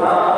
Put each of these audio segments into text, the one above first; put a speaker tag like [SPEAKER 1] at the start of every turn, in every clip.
[SPEAKER 1] 아.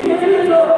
[SPEAKER 2] মজেশ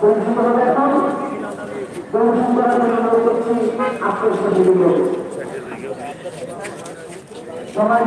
[SPEAKER 3] পরিচিত হবে এখন পরিচিত করার জন্য করছি আত্মীয় সবাই